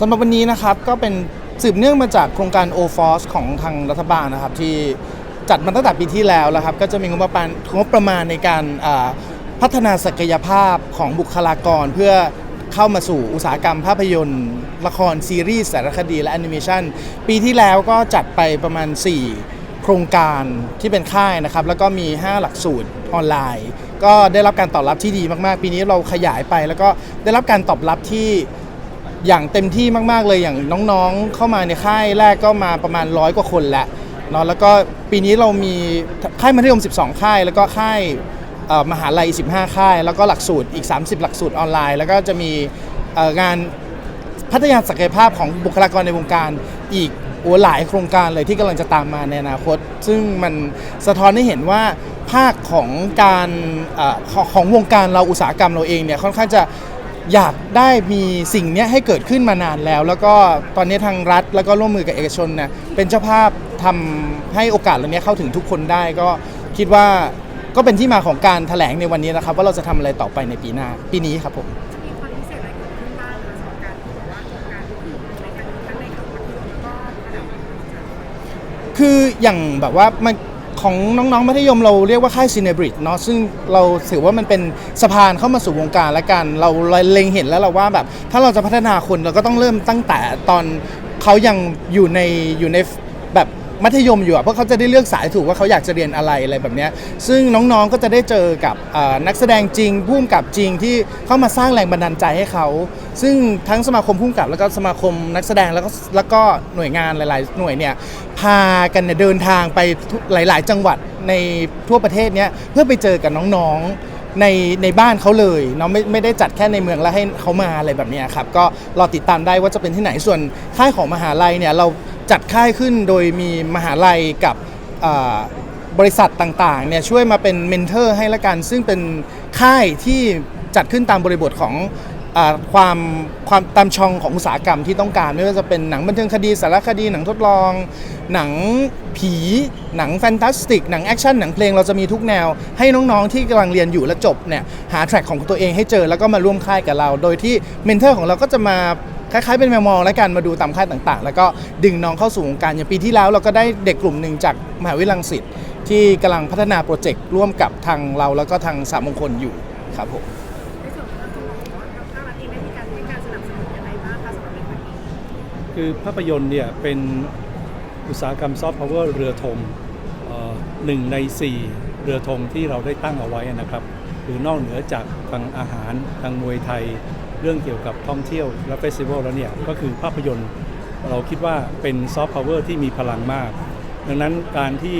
สำหรับวันนี้นะครับก็เป็นสืบเนื่องมาจากโครงการ o f o r c e ของทางรัฐบาลนะครับที่จัดมาตั้งแต่ปีที่แล้วแล้วครับก็จะมีงบประมาณงบประมาณในการพัฒนาศักยภาพของบุคลากรเพื่อเข้ามาสู่อุตสาหกรรมภาพยนตร์ ละครซีรีส์สารคดีและแอนิเมชันปีที่แล้วก็จัดไปประมาณ 4 โครงการที่เป็นค่ายนะครับ แล้วก็มี 5 หลักสูตรออนไลน์ ก็ได้รับการตอบรับที่ดีมากๆ ปีนี้เราขยายไปแล้วก็ได้รับการตอบรับที่ อย่างเต็มที่มากๆเลยอย่างน้องๆ เข้ามาในค่ายแรกก็มาประมาณร้อยกว่าคนแหล้วเนาะแล้วก็ปีนี้เรามีค่ายมัธยม 12 ค่าย แล้วก็ค่ายมหาลัย 15 ค่าย แล้วก็หลักสูตรอีก 30 หลักสูตรออนไลน์ แล้วก็จะมีงานพัฒนาศักยภาพของบุคลากรในวงการอีกโอ้หลายโครงการเลยที่กำลังจะตามมาในอนาคต ซึ่งมันสะท้อนให้เห็นว่าภาคของการอของวงการเราอุตสาหกรรมเราเองเนี่ยค่อนข้างจะ อยากได้มีสิ่งเนี้ยให้เกิดขึ้นมานานแล้ว แล้วก็ตอนนี้ทางรัฐแล้วก็ร่วมมือกับเอกชนเนี่ยเป็นเจ้าภาพทำให้โอกาสเหล่านี้เข้าถึงทุกคนได้ ก็คิดว่าก็เป็นที่มาของการแถลงในวันนี้นะครับ ว่าเราจะทำอะไรต่อไปในปีหน้าปีนี้ครับผม จะมีความพิเศษอะไรเกิดขึ้นบ้างคะสำหรับการที่บอกว่าโครงการที่ในการทั้งในขับมัธยมแล้วก็ระดับมัธยมคืออย่างแบบว่ามัน ของน้องๆมัธยมเราเรียกว่าค่ายซีเนบริดเนาะซึ่งเราถือว่ามันเป็นสะพานเข้ามาสู่วงการและกัน เราเล็งเห็นแล้วเราว่าแบบถ้าเราจะพัฒนาคนเราก็ต้องเริ่มตั้งแต่ตอนเขายังอยู่ในอยู่ใน มัธยมอยู่อะเพราะเขาจะได้เลือกสายถูกว่าเขาอยากจะเรียนอะไรอะไรแบบเนี้ยซึ่งน้องๆก็จะได้เจอกับเอ่อนักแสดงจริงผู้กำกับจริงที่เข้ามาสร้างแรงบันดาลใจให้เขา ซึ่งทั้งสมาคมผู้กำกับแล้วก็สมาคมนักแสดงแล้วก็แล้วก็หน่วยงานหลายๆ หน่วยเนี่ยพากันเนี่ยเดินทางไปทุกหลาย ๆ จังหวัดในทั่วประเทศเนี้ยเพื่อไปเจอกับน้องๆ ในในบ้านเขาเลยเนาะไม่ไม่ได้จัดแค่ในเมืองแล้วให้เขามาอะไรแบบเนี้ยครับก็รอติดตามได้ว่าจะเป็นที่ไหนส่วนค่ายของมหาลัยเนี่ยเรา จัดค่ายขึ้นโดยมีมหาลัยกับบริษัทต่างๆเนี่ยช่วยมาเป็นเมนเทอร์ให้ละกัน ซึ่งเป็นค่ายที่จัดขึ้นตามบริบทของอความความตามช่องของอุตสาหกรรมที่ต้องการ ไม่ว่าจะเป็นหนังบันเทิงคดีสารคดี หนังทดลอง หนังผี หนังแฟนตาสติก หนังแอคชั่นหนังเพลงเราจะมีทุกแนว ให้น้องๆที่กำลังเรียนอยู่และจบเนี่ยหาแทร็กของตัวเองให้เจอแล้วก็มาร่วมค่ายกับเรา โดยที่เมนเทอร์ของเราก็จะมา คล้ายๆเป็นแมวมองและกันมาดูตามค่ายต่างๆ แล้วก็ดึงน้องเข้าสู่วงการอย่างปีที่แล้วเราก็ได้เด็กกลุ่มหนึ่งจากมหาวิทยาลัยรังสิตที่กำลังพัฒนาโปรเจกต์ร่วมกับทางเราแล้วก็ทางสามมงคลอยู่ครับผม ในส่วนของตัวของภาครัฐเองได้มีการให้การสนับสนุนยังไงบ้างคะสำหรับเรื่องนี้คือภาพยนตร์เนี่ยเป็นอุตสาหกรรมซอฟต์พาวเวอร์เรือธงเอ่อหนึ่งใน 4 เรือธงที่เราได้ตั้งเอาไว้นะครับ คือนอกเหนือจากทางอาหารทางมวยไทย เรื่องเกี่ยวกับท่องเที่ยวและเฟสติวัลแล้วเนี่ยก็คือภาพยนตร์เราคิดว่าเป็นซอฟต์พาวเวอร์ที่มีพลังมาก ดังนั้นการที่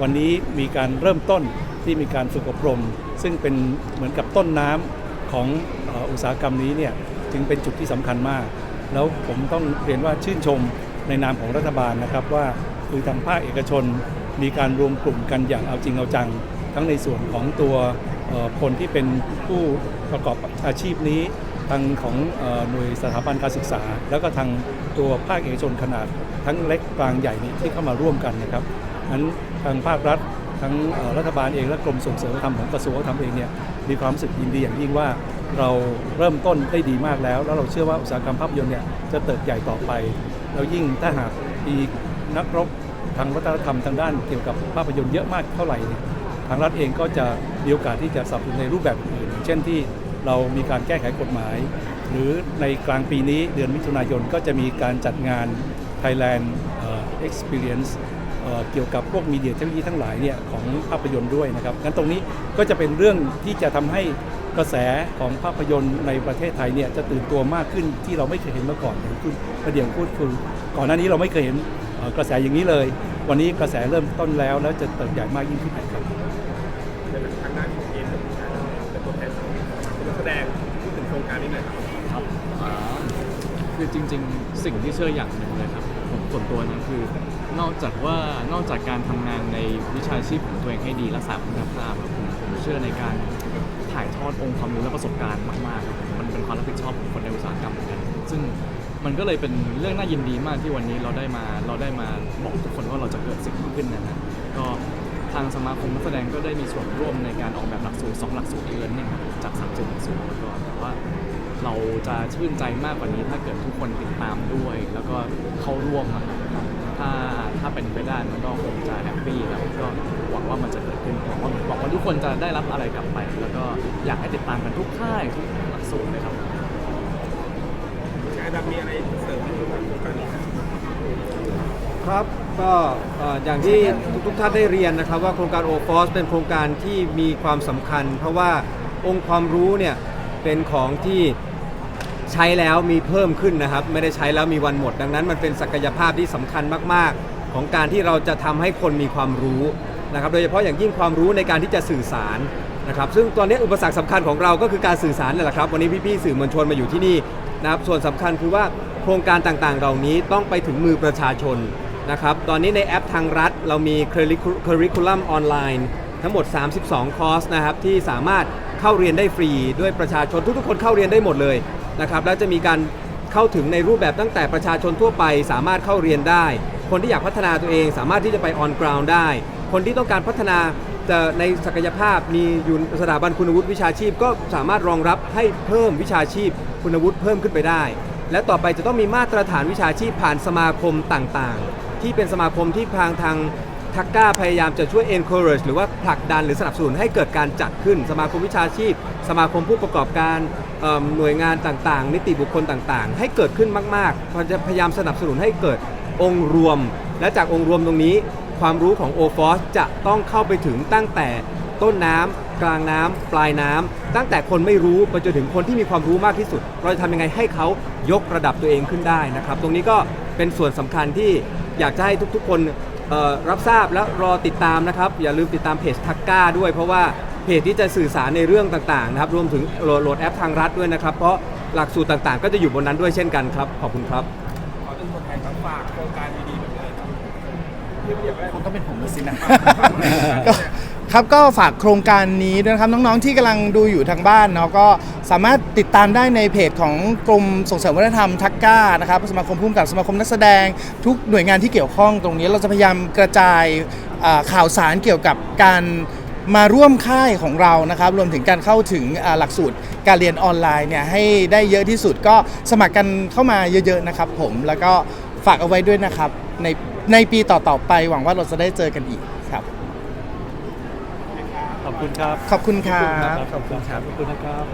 วันนี้มีการเริ่มต้นที่มีการฝึกอบรม ซึ่งเป็นเหมือนกับต้นน้ำของอุตสาหกรรมนี้เนี่ยจึงเป็นจุดที่สำคัญมาก แล้วผมต้องเรียนว่าชื่นชมในนามของรัฐบาลนะครับว่าคือทางภาคเอกชนมีการรวมกลุ่มกันอย่างเอาจริงเอาจัง ทั้งในส่วนของตัวคนที่เป็นผู้ประกอบอาชีพนี้ ทางของออหน่วยสถาบันการศึกษา แล้วก็ทางตัวภาคเอกชนขนาด ทั้งเล็กกลางใหญ่นี้ที่เข้ามาร่วมกันนะครับนั้นทางภาครัฐทั้งรัฐบาลเองและกรมส่งเสริมธรรมของกระทรวงธรรมเองเนี่ยมีความรู้สึกยินดีอย่างยิ่งว่าเราเริ่มต้นได้ดีมากแล้ว แล้วเราเชื่อว่าอุตสาหกรรมภาพยนตร์เนี่ยจะเติบใหญ่ต่อไป แล้วยิ่งถ้าหากมีนักรบทางวัฒนธรรมทางด้านเกี่ยวกับภาพยนตร์เยอะมากเท่าไหร่เนี่ยทางรัฐเองก็จะมีโอกาสที่จะสนับสนุนในรูปแบบอื่นเช่นที่ เรามีการแก้ไขกฎหมาย หรือในกลางปีนี้เดือนมิถุนายนก็จะมีการจัดงาน Thailand เอ่อ Experience เกี่ยวกับพวกมีเดียเทคโนโลยีทั้งหลายเนี่ยของภาพยนตร์ด้วยนะครับงั้นตรงนี้ก็จะเป็นเรื่องที่จะทำให้กระแสของภาพยนตร์ในประเทศไทยเนี่ยจะตื่นตัวมากขึ้นที่เราไม่เคยเห็นมาก่อนอย่างคุณประเดี๋ยวพูดคือก่อนหน้านี้เราไม่เคยเห็นกระแสอย่างนี้เลย วันนี้กระแสเริ่มต้นแล้วแล้วจะเติบใหญ่มากยิ่งขึ้นไปครับทางด้านของเอ็นเป็นตัวแทน นักแสดงพูดถึงโครงการนี้หน่อยครับครับคือจริง ๆ สิ่งที่เชื่ออย่างหนึ่งเลยครับผมส่วนตัวนะคือนอกจากว่านอกจากการทำงานในวิชาชีพของตัวเองให้ดีรักษาคุณภาพผมผมเชื่อในการถ่ายทอดองค์ความรู้และประสบการณ์มากๆครับมมันเป็นความรับผิดชอบของคนในอุตสาหกรรมเหมือนกันซึ่งมันก็เลยเป็นเรื่องน่ายินดีมากที่วันนี้เราได้มาเราได้มาบอกทุกคนว่าเราจะเกิดสิ่งนี้ขึ้นนะฮะก็ ทางสมาคมนักแสดงก็ได้มีส่วนร่วมในการออกแบบหลักสูตรสองหลักสูตรเอิร์นเนี่ยจากสามจุดหลักสูตรก่อนแต่ว่าเราจะชื่นใจมากกว่านี้ถ้าเกิดทุกคนติดตามด้วย แล้วก็เข้าร่วมอะถ้าถ้าเป็นไปได้มันก็คงจะแฮปปี้แล้วก็หวังว่ามันจะเกิดขึ้นหวังว่าหวังว่าทุกคนจะได้รับอะไรกลับไป แล้วก็อยากให้ติดตามกันทุกค่ายทุกหลักสูตรเลยครับอาดัมมีอะไรเสริมในเรื่องของโครงการนี้ไหมครับ ก็เอ่ออย่างที่ทุกๆท่านได้เรียนนะครับว่าโครงการโอฟอสเป็นโครงการที่มีความสำคัญ เพราะว่าองค์ความรู้เนี่ยเป็นของที่ใช้แล้วมีเพิ่มขึ้นนะครับ ไม่ได้ใช้แล้วมีวันหมด ดังนั้นมันเป็นศักยภาพที่สำคัญมากๆ ของการที่เราจะทำให้คนมีความรู้นะครับโดยเฉพาะอย่างยิ่งความรู้ในการที่จะสื่อสารนะครับซึ่งตอนนี้อุปสรรคสำคัญของเราก็คือการสื่อสารนี่แหละครับวันนี้พี่ๆสื่อมวลชนมาอยู่ที่นี่นะครับส่วนสำคัญคือว่าโครงการต่างๆ เหล่านี้ต้องไปถึงมือประชาชน นะครับ ตอนนี้ในแอปทางรัฐ เรามี Curriculum ออนไลน์ทั้งหมด 32 คอร์สนะครับ ที่สามารถเข้าเรียนได้ฟรี ด้วยประชาชนทุกๆ คนเข้าเรียนได้หมดเลยนะครับแล้วจะมีการเข้าถึงในรูปแบบตั้งแต่ประชาชนทั่วไป สามารถเข้าเรียนได้ คนที่อยากพัฒนาตัวเอง สามารถที่จะไป on ground ได้ คนที่ต้องการพัฒนาแต่ในศักยภาพมีอยู่สถาบันคุณวุฒิวิชาชีพ ก็สามารถรองรับให้เพิ่มวิชาชีพคุณวุฒิเพิ่มขึ้นไปได้ และต่อไปจะต้องมีมาตรฐานวิชาชีพผ่านสมาคมต่างๆ ที่เป็นสมาคมที่ทางทางทักก้าพยายามจะช่วย encourage หรือว่าผลักดันหรือสนับสนุนให้เกิดการจัดขึ้น สมาคมวิชาชีพ สมาคมผู้ประกอบการหน่วยงานต่างๆ นิติบุคคลต่างๆ ให้เกิดขึ้นมากๆเราจะพยายามสนับสนุนให้เกิดองค์รวม และจากองค์รวมตรงนี้ ความรู้ของ o f o s จะต้องเข้าไปถึงตั้งแต่ต้นน้ำกลางน้ำปลายน้ำตั้งแต่คนไม่รู้ไปจนถึงคนที่มีความรู้มากที่สุด เราจะทำยังไงให้เขายกระดับตัวเองขึ้นได้นะครับ ตรงนี้ก็เป็นส่วนสำคัญที่ อยากจะให้ทุกๆ คนรับทราบและรอติดตามนะครับ อย่าลืมติดตามเพจทักก้าด้วย เพราะว่าเพจที่จะสื่อสารในเรื่องต่างๆนะครับรวมถึงโหลดโหลดแอปทางรัฐด้วยนะครับ เพราะหลักสูตรต่างๆ ก็จะอยู่บนนั้นด้วยเช่นกันครับขอบคุณครับขอเป็นตัวแทนครับฝากโครงการดีๆแบบนี้ คงต้องเป็นผมแล้วสินะ ก็ครับก็ฝากโครงการนี้ด้วยนะครับ น้องๆที่กำลังดูอยู่ทางบ้านเนาะก็สามารถติดตามได้ในเพจของกรมส่งเสริมวัฒนธรรมทักก้านะครับสมาคมผู้กำกับสมาคมนักแสดง ทุกหน่วยงานที่เกี่ยวข้องตรงนี้ เราจะพยายามกระจายอ่าข่าวสารเกี่ยวกับการมาร่วมค่ายของเรานะครับ รวมถึงการเข้าถึงอ่าหลักสูตรการเรียนออนไลน์เนี่ยให้ได้เยอะที่สุดก็สมัครกันเข้ามาเยอะๆนะครับผมแล้วก็ฝากเอาไว้ด้วยนะครับใน ในปีต่อๆไปหวังว่าเราจะได้เจอกันอีกครับ ขอบคุณครับขอบคุณครับ ขอบคุณครับ ขอบคุณนะครับ